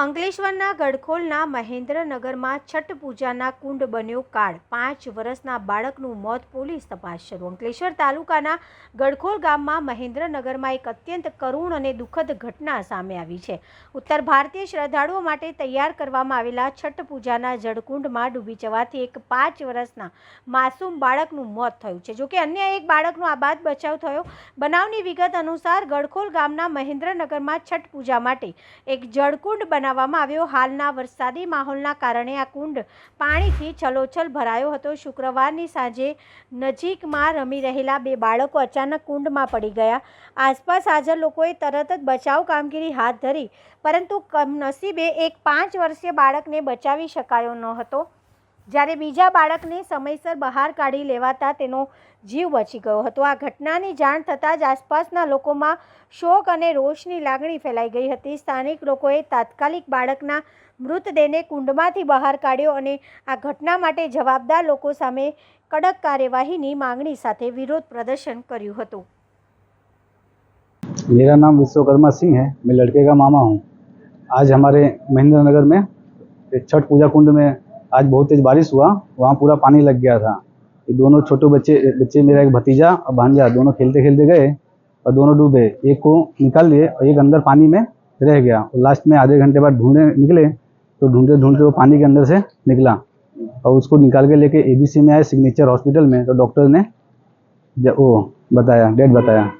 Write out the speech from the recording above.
અંકલેશ્વરના ગડખોલના મહેન્દ્રનગરમાં છઠ પૂજાના કુંડ બન્યો કાળ. પાંચ વર્ષના બાળકનું મોત પોલીસ તપાસ શરૂ. અંકલેશ્વર તાલુકાના ગડખોલ ગામમાં મહેન્દ્રનગરમાં એક અત્યંત કરુણ અને દુઃખદ ઘટના સામે આવી છે. ઉત્તર ભારતીય શ્રદ્ધાળુઓ માટે તૈયાર કરવામાં આવેલા છઠ પૂજાના જળકુંડમાં ડૂબી જવાથી એક પાંચ વર્ષના માસૂમ બાળકનું મોત થયું છે. જોકે અન્ય એક બાળકનો આબાદ બચાવ થયો. બનાવની વિગત અનુસાર ગડખોલ ગામના મહેન્દ્રનગરમાં છઠ પૂજા માટે એક જળકુંડ બનાવવામાં આવ્યો, હાલના વરસાદી માહોલના કારણે આ કુંડ પાણીથી છલોછલ ભરાયો હતો. શુક્રવારની સાંજે નજીકમાં રમી રહેલા બે બાળકો અચાનક કુંડમાં પડી ગયા. આસપાસ હાજર લોકોએ તરત જ બચાવ કામગીરી હાથ ધરી, પરંતુ કમનસીબે એક પાંચ વર્ષીય બાળકને બચાવી શકાયો ન હતો. જ્યારે બીજા બાળકને સમયસર બહાર કાઢી લેવાતા તેનો જીવ બચી ગયો હતો આ ઘટનાની જાણ થતાં જ આસપાસના લોકોમાં શોક અને રોષની લાગણી ફેલાઈ ગઈ હતી સ્થાનિક લોકોએ તાત્કાલિક બાળકના મૃતદેહને કુંડમાંથી બહાર કાઢ્યો અને આ ઘટના માટે જવાબદાર લોકો સામે કડક કાર્યવાહીની માંગણી સાથે વિરોધ પ્રદર્શન કર્યું હતું मेरा नाम विश्वकर्मा सिंह है मैं लड़के का मामा हूँ आज हमारे महेंद्र नगर में एक छठ पूजा कुंड में आज बहुत तेज बारिश हुआ, वहाँ पूरा पानी लग गया था। ये दोनों छोटे बच्चे बच्चे मेरा एक भतीजा और भांजा, दोनों खेलते खेलते गए और दोनों डूबे। एक को निकाल लिए और एक अंदर पानी में रह गया और लास्ट में आधे घंटे बाद ढूँढने निकले तो ढूंढते ढूंढते वो पानी के अंदर से निकला और उसको निकाल के लेके एबीसी में आए सिग्नेचर हॉस्पिटल में। तो डॉक्टर ने वो बताया डेट बताया।